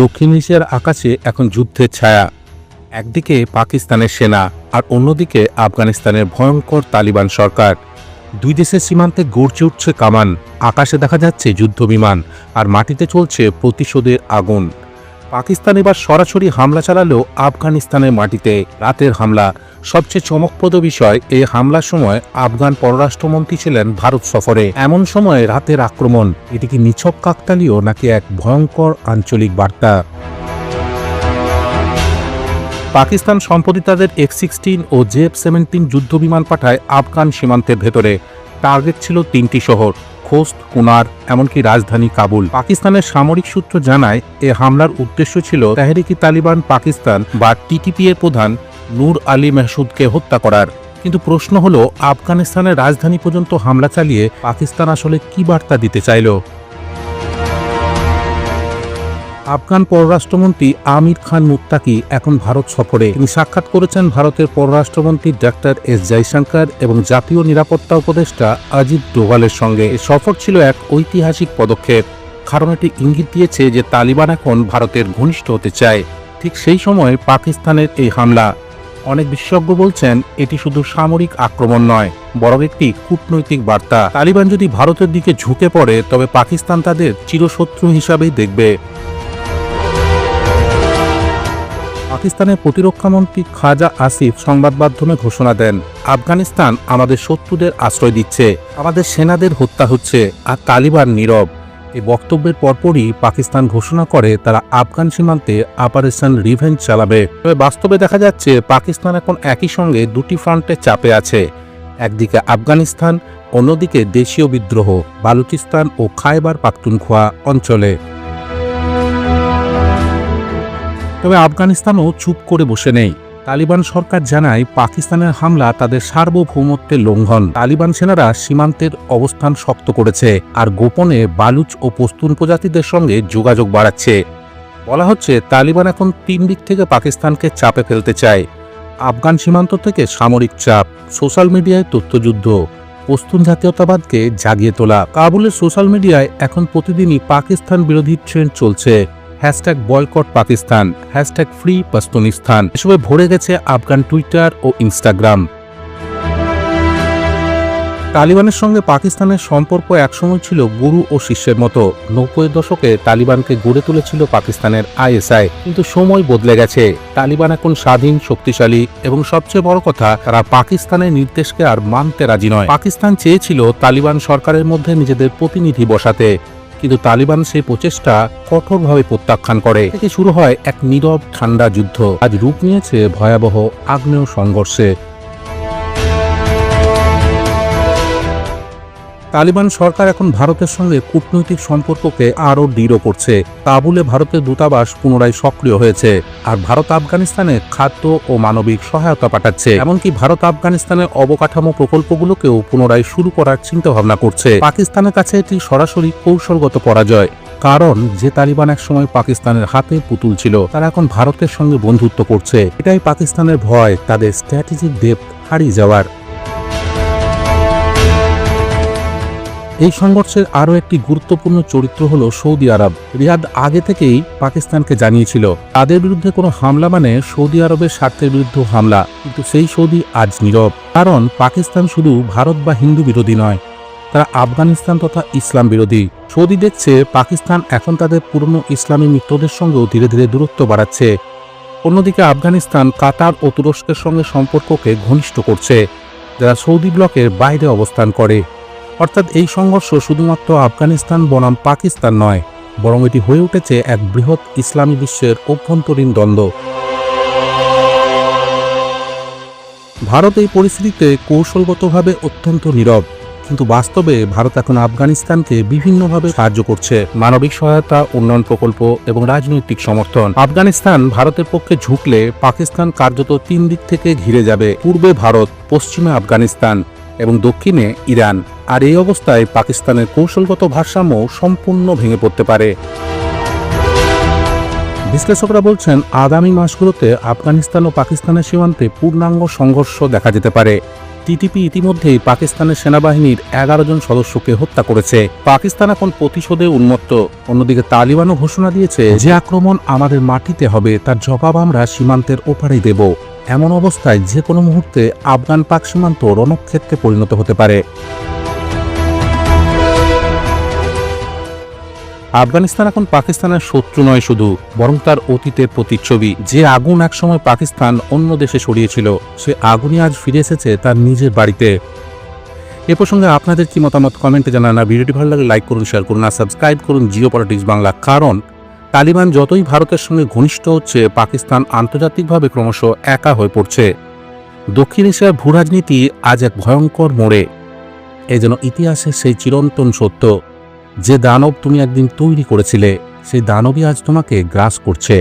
দক্ষিণ এশিয়ার আকাশে এখন যুদ্ধের ছায়া। একদিকে পাকিস্তানের সেনা আর অন্যদিকে আফগানিস্তানের ভয়ঙ্কর তালিবান সরকার। দুই দেশের সীমান্তে গড়ছে উঠছে কামান। আকাশে দেখা যাচ্ছে যুদ্ধ বিমান আর মাটিতে চলছে প্রতিশোধের আগুন। পাকিস্তান এবার সরাসরি হামলা চালালো আফগানিস্তানের মাটিতে। রাতের হামলা। সবচেয়ে চমকপ্রদ বিষয় এই হামলার সময় আফগান পররাষ্ট্রমন্ত্রী ছিলেন ভারত সফরে। এমন সময় রাতের আক্রমণ, এটি কি নিছক কাকতালীয় নাকি এক ভয়ঙ্কর আঞ্চলিক বার্তা? পাকিস্তান সম্প্রতি তাদের এক্স সিক্সটিন ও জেফ সেভেন্টিন যুদ্ধবিমান পাঠায় আফগান সীমান্তের ভেতরে। টার্গেট ছিল তিনটি শহর। খোস্ত, কুনার, এমনকি রাজধানী কাবুল। পাকিস্তানের সামরিক সূত্র জানায়, এ হামলার উদ্দেশ্য ছিল তেহরিকি তালিবান পাকিস্তান বা টিটিপি এর প্রধান নূর আলী মেহসুদকে হত্যা করার। কিন্তু প্রশ্ন হলো, আফগানিস্তানের রাজধানী পর্যন্ত হামলা চালিয়ে পাকিস্তান আসলে কি বার্তা দিতে চাইল? আফগান পররাষ্ট্রমন্ত্রী আমির খান মুত্তাকি এখন ভারত সফরে। তিনি সাক্ষাৎ করেছেন ভারতের পররাষ্ট্রমন্ত্রী ডাক্তার এস জয়শঙ্কর এবং জাতীয় নিরাপত্তা উপদেষ্টা অজিত ডোভালের সঙ্গে। সফর ছিল এক ঐতিহাসিক পদক্ষেপ। কারণ এটি ইঙ্গিত দিয়েছে যে তালিবান এখন ভারতের ঘনিষ্ঠ হতে চায়। ঠিক সেই সময় পাকিস্তানের এই হামলা। অনেক বিশেষজ্ঞ বলছেন, এটি শুধু সামরিক আক্রমণ নয়, বরং একটি কূটনৈতিক বার্তা। তালিবান যদি ভারতের দিকে ঝুঁকে পড়ে, তবে পাকিস্তান তাদের চিরশত্রু হিসাবেই দেখবে। পাকিস্তানের প্রতিরক্ষামন্ত্রী খাজা আসিফ সংবাদ মাধ্যমে ঘোষণা দেন, আফগানিস্তান আমাদের শত্রুদের আশ্রয় দিচ্ছে, আমাদের সেনাদের হত্যা হচ্ছে আর তালিবান নীরব। এই বক্তব্যের পরপরই পাকিস্তান ঘোষণা করে তারা আফগান সীমান্তে অপারেশন রিভেঞ্জ চালাবে। তবে বাস্তবে দেখা যাচ্ছে পাকিস্তান এখন একই সঙ্গে দুটি ফ্রন্টে চাপে আছে, একদিকে আফগানিস্তান, অন্যদিকে দেশীয় বিদ্রোহ, বালুচিস্তান ও খায়বার পাখতুনখোয়া অঞ্চলে। তবে আফগানিস্তানও চুপ করে বসে নেই। তালিবান সরকার জানায়, পাকিস্তানের হামলা তাদের সার্বভৌমত্বের লঙ্ঘন। তালিবান সেনারা সীমান্তের অবস্থান শক্ত করেছে আর গোপনে বালুচ ও পস্তুন প্রজাতিদের সঙ্গে যোগাযোগ বাড়াচ্ছে। বলা হচ্ছে, তালিবান এখন তিন দিক থেকে পাকিস্তানকে চাপে ফেলতে চায়। আফগান সীমান্ত থেকে সামরিক চাপ, সোশ্যাল মিডিয়ায় তথ্যযুদ্ধ, পস্তুন জাতীয়তাবাদকে জাগিয়ে তোলা। কাবুলের সোশ্যাল মিডিয়ায় এখন প্রতিদিনই পাকিস্তান বিরোধী ট্রেন্ড চলছে। Hashtag boycott Pakistan, hashtag free Pashtunistan এসবে ভরে গেছে আফগান টুইটার ও ইনস্টাগ্রাম। তালিবানের সঙ্গে পাকিস্তানের সম্পর্ক একসময় ছিল গুরু ও শিষ্যের মতো। নব্বই দশকে তালিবানকে গড়ে তুলেছিল পাকিস্তানের আইএসআই, কিন্তু সময় বদলে গেছে। তালিবান এখন স্বাধীন, শক্তিশালী এবং সবচেয়ে বড় কথা, তারা পাকিস্তানের নির্দেশকে আর মানতে রাজি নয়। পাকিস্তান চেয়েছিল তালিবান সরকারের মধ্যে নিজেদের প্রতিনিধি বসাতে। কিন্তু তালিবান সেই প্রচেষ্টা কঠোরভাবে প্রত্যাখ্যান করে। থেকে শুরু হয় এক নীরব ঠান্ডা যুদ্ধ। আজ রূপ নিয়েছে ভয়াবহ আগ্নেয় সংঘর্ষে। তালিবান সরকার এখন ভারতের সঙ্গে কূটনৈতিক সম্পর্ককে আরও দৃঢ় করছে। কাবুলে ভারতের দূতাবাস পুনরায় সক্রিয় হয়েছে আর ভারত আফগানিস্তানে খাদ্য ও মানবিক সহায়তা পাঠাচ্ছে। এমনকি ভারত আফগানিস্তানের অবকাঠামো প্রকল্পগুলোকেও পুনরায় শুরু করার চিন্তাভাবনা করছে। পাকিস্তানের কাছে এটি সরাসরি কৌশলগত পরাজয়, কারণ যে তালিবান একসময় পাকিস্তানের হাতে পুতুল ছিল, তারা এখন ভারতের সঙ্গে বন্ধুত্ব করছে। এটাই পাকিস্তানের ভয়, তাদের স্ট্র্যাটেজিক ডেপ হারিয়ে যাওয়ার। এই সংঘর্ষের আরও একটি গুরুত্বপূর্ণ চরিত্র হল সৌদি আরব। রিয়াদ আগে থেকেই পাকিস্তানকে জানিয়েছিল, তাদের বিরুদ্ধে কোনো হামলা মানে সৌদি আরবের স্বার্থের বিরুদ্ধে হামলা, কিন্তু সেই সৌদি আজ নীরব। কারণ পাকিস্তান শুধু ভারত বা হিন্দু বিরোধী নয়, তারা আফগানিস্তান তথা ইসলাম বিরোধী। সৌদি দেখছে পাকিস্তান এখন তাদের পুরনো ইসলামী মিত্রদের সঙ্গেও ধীরে ধীরে দূরত্ব বাড়াচ্ছে। অন্যদিকে আফগানিস্তান, কাতার ও তুরস্কের সঙ্গে সম্পর্ককে ঘনিষ্ঠ করছে, যারা সৌদি ব্লকের বাইরে অবস্থান করে। অর্থাৎ এই সংঘর্ষ শুধুমাত্র আফগানিস্তান বনাম পাকিস্তান নয়, বরং এটি হয়ে উঠেছে এক বৃহৎ ইসলামী বিশ্বের অভ্যন্তরীণ দ্বন্দ্ব। ভারত এই পরিস্থিতিতে কৌশলগতভাবে অত্যন্ত নীরব, কিন্তু বাস্তবে ভারত এখন আফগানিস্তানকে বিভিন্নভাবে সাহায্য করছে। মানবিক সহায়তা, উন্নয়ন প্রকল্প এবং রাজনৈতিক সমর্থন। আফগানিস্তান ভারতের পক্ষে ঝুঁকলে পাকিস্তান কার্যত তিন দিক থেকে ঘিরে যাবে। পূর্বে ভারত, পশ্চিমে আফগানিস্তান এবং দক্ষিণে ইরান। আর এই অবস্থায় পাকিস্তানের কৌশলগত ভারসাম্য সম্পূর্ণ ভেঙে পড়তে পারে। বিশ্লেষকরা বলছেন, আগামী মাসগুলোতে আফগানিস্তান ও পাকিস্তানের সীমান্তে পূর্ণাঙ্গ সংঘর্ষ দেখা যেতে পারে। টিটিপি ইতিমধ্যেই পাকিস্তানের সেনাবাহিনীর এগারো জন সদস্যকে হত্যা করেছে। পাকিস্তান এখন প্রতিশোধে উন্মত্ত। অন্যদিকে তালিবানও ঘোষণা দিয়েছে, যে আক্রমণ আমাদের মাটিতে হবে, তার জবাব আমরা সীমান্তের ওপারেই দেব। এমন অবস্থায় যে কোনো মুহূর্তে আফগান পাক সীমান্ত রণক্ষেত্রে পরিণত হতে পারে। আফগানিস্তান এখন পাকিস্তানের শত্রু নয় শুধু, বরং তার অতীতের প্রতিচ্ছবি। যে আগুন একসময় পাকিস্তান অন্য দেশে সরিয়েছিল সে আগুনই আজ ফিরে এসেছে তার নিজের বাড়িতে। এ প্রসঙ্গে আপনাদের কি মতামত? কমেন্টে জানান। আর ভিডিওটি ভালো লাগলে লাইক করুন, শেয়ার করুন, আর সাবস্ক্রাইব করুন জিও পলিটিক্স বাংলা। কারণ, তালিবান যতই ভারতের সঙ্গে ঘনিষ্ঠ হচ্ছে, পাকিস্তান আন্তর্জাতিকভাবে ক্রমশ একা হয়ে পড়ছে। দক্ষিণ এশিয়ার ভূরাজনীতি আজ এক ভয়ঙ্কর মোড়ে। এ যেন ইতিহাসে সেই চিরন্তন সত্য। যে দানব তুমি একদিন তৈরি করেছিলে সেই দানবই আজ তোমাকে গ্রাস করছে।